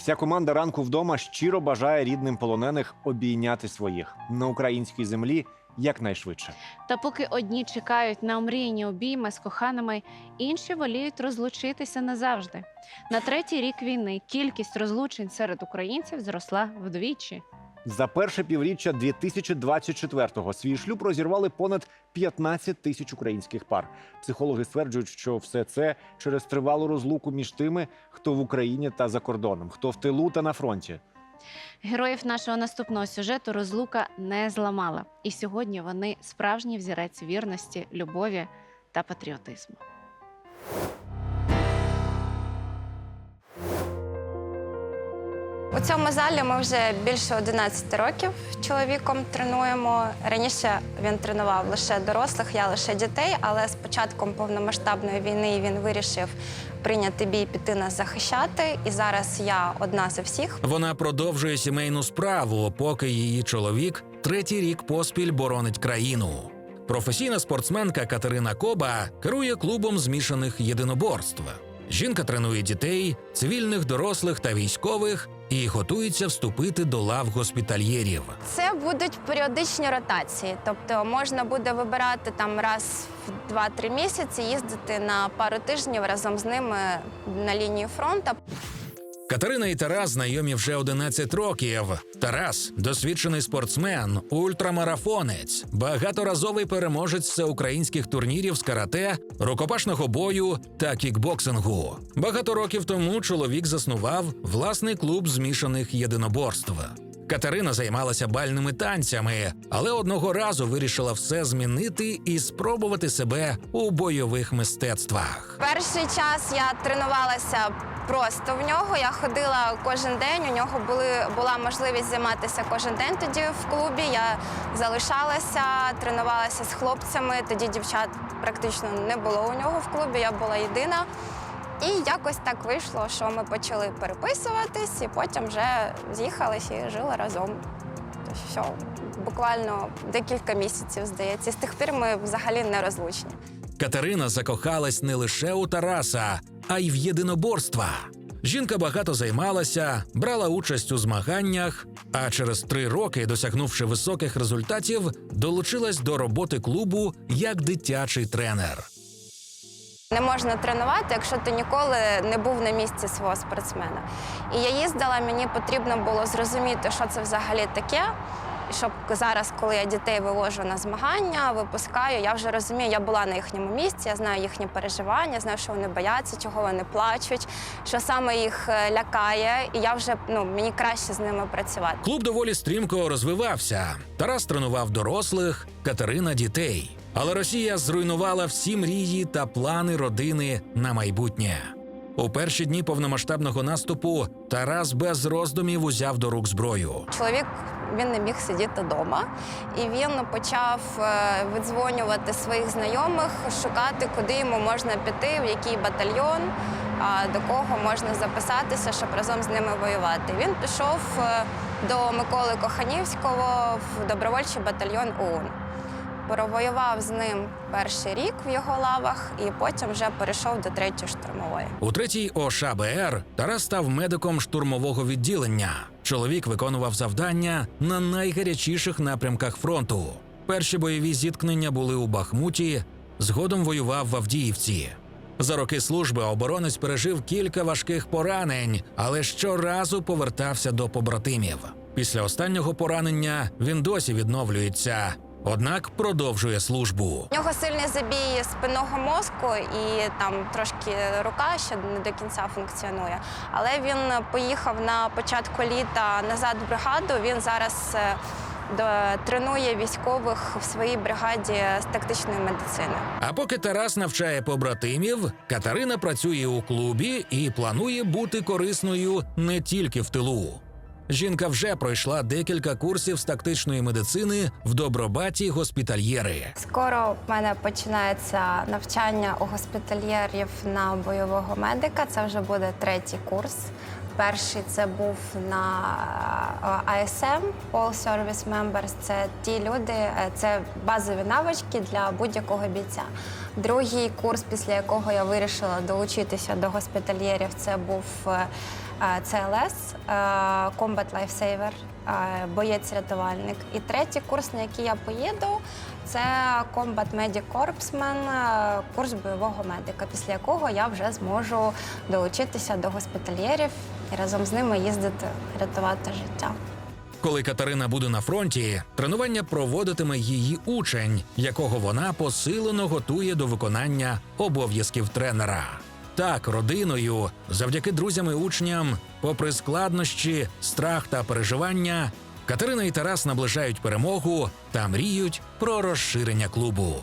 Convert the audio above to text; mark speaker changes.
Speaker 1: Вся команда ранку вдома щиро бажає рідним полонених обійняти своїх на українській землі якнайшвидше.
Speaker 2: Та поки одні чекають на омріяні обійми з коханими, інші воліють розлучитися назавжди. На третій рік війни кількість розлучень серед українців зросла вдвічі.
Speaker 1: За перше півріччя 2024-го свій шлюб розірвали понад 15 тисяч українських пар. Психологи стверджують, що все це через тривалу розлуку між тими, хто в Україні та за кордоном, хто в тилу та на фронті.
Speaker 2: Героїв нашого наступного сюжету розлука не зламала. І сьогодні вони справжній взірець вірності, любові та патріотизму.
Speaker 3: У цьому залі ми вже більше 11 років чоловіком тренуємо. Раніше він тренував лише дорослих, я лише дітей, але з початком повномасштабної війни він вирішив прийняти бій, піти нас захищати. І зараз я одна за всіх.
Speaker 4: Вона продовжує сімейну справу, поки її чоловік третій рік поспіль боронить країну. Професійна спортсменка Катерина Коба керує клубом змішаних єдиноборств. Жінка тренує дітей, цивільних дорослих та військових і готується вступити до лав госпітальєрів.
Speaker 3: Це будуть періодичні ротації, тобто можна буде вибирати там раз в 2-3 місяці, їздити на пару тижнів разом з ними на лінію фронту.
Speaker 4: Катерина і Тарас знайомі вже 11 років. Тарас досвідчений спортсмен, ультрамарафонець, багаторазовий переможець всеукраїнських турнірів з карате, рукопашного бою та кікбоксингу. Багато років тому чоловік заснував власний клуб змішаних єдиноборств. Катерина займалася бальними танцями, але одного разу вирішила все змінити і спробувати себе у бойових мистецтвах.
Speaker 3: Перший час я тренувалася просто в нього. Я ходила кожен день. У нього були була можливість займатися кожен день тоді в клубі. Я залишалася, тренувалася з хлопцями. Тоді дівчат практично не було у нього в клубі. Я була єдина. І якось так вийшло, що ми почали переписуватись, і потім вже з'їхались і жили разом. То все, буквально декілька місяців, здається. З тих пір ми взагалі не розлучні.
Speaker 4: Катерина закохалась не лише у Тараса, а й в єдиноборства. Жінка багато займалася, брала участь у змаганнях, а через три роки, досягнувши високих результатів, долучилась до роботи клубу як дитячий тренер.
Speaker 3: Не можна тренувати, якщо ти ніколи не був на місці свого спортсмена. І я їздила, мені потрібно було зрозуміти, що це взагалі таке. Щоб зараз, коли я дітей вивожу на змагання, випускаю, я вже розумію, я була на їхньому місці, я знаю їхні переживання, знаю, що вони бояться, чого вони плачуть, що саме їх е, лякає, і я вже ну мені краще з ними працювати.
Speaker 4: Клуб доволі стрімко розвивався. Тарас тренував дорослих, Катерина дітей. Але Росія зруйнувала всі мрії та плани родини на майбутнє. У перші дні повномасштабного наступу Тарас без роздумів узяв до рук зброю.
Speaker 3: Чоловік він не міг сидіти вдома, і він почав е, видзвонювати своїх знайомих, шукати, куди йому можна піти, в який батальйон, до кого можна записатися, щоб разом з ними воювати. Він пішов е, до Миколи Коханівського в добровольчий батальйон ОУН. Провоював з ним перший рік в його лавах, і потім вже перейшов до третьої штурмової.
Speaker 4: У третій ОШБР Тарас став медиком штурмового відділення. Чоловік виконував завдання на найгарячіших напрямках фронту. Перші бойові зіткнення були у Бахмуті, згодом воював в Авдіївці. За роки служби оборонець пережив кілька важких поранень, але щоразу повертався до побратимів. Після останнього поранення він досі відновлюється, однак продовжує службу.
Speaker 3: У нього сильний забій спинного мозку, і там трошки рука ще не до кінця функціонує. Але він поїхав на початку літа назад в бригаду. Він зараз е, тренує військових в своїй бригаді з тактичної медицини.
Speaker 4: А поки Тарас навчає побратимів, Катерина працює у клубі і планує бути корисною не тільки в тилу. Жінка вже пройшла декілька курсів з тактичної медицини в добробаті госпітальєри.
Speaker 3: Скоро в мене починається навчання у госпітальєрів на бойового медика. Це вже буде третій курс. Перший це був на е, ASM, All Service Members. Це ті люди, е, це базові навички для будь-якого бійця. Другий курс, після якого я вирішила долучитися до госпітальєрів, це був е, е, ЦЛС, Combat Lifesaver, боєць-рятувальник. І третій курс, на який я поїду, це Combat Medic Corpsman, курс бойового медика, після якого я вже зможу долучитися до госпітальєрів і разом з ними їздити рятувати життя.
Speaker 4: Коли Катерина буде на фронті, тренування проводитиме її учень, якого вона посилено готує до виконання обов'язків тренера. Так, родиною, завдяки друзям і учням, попри складнощі, страх та переживання, Катерина і Тарас наближають перемогу та мріють про розширення клубу.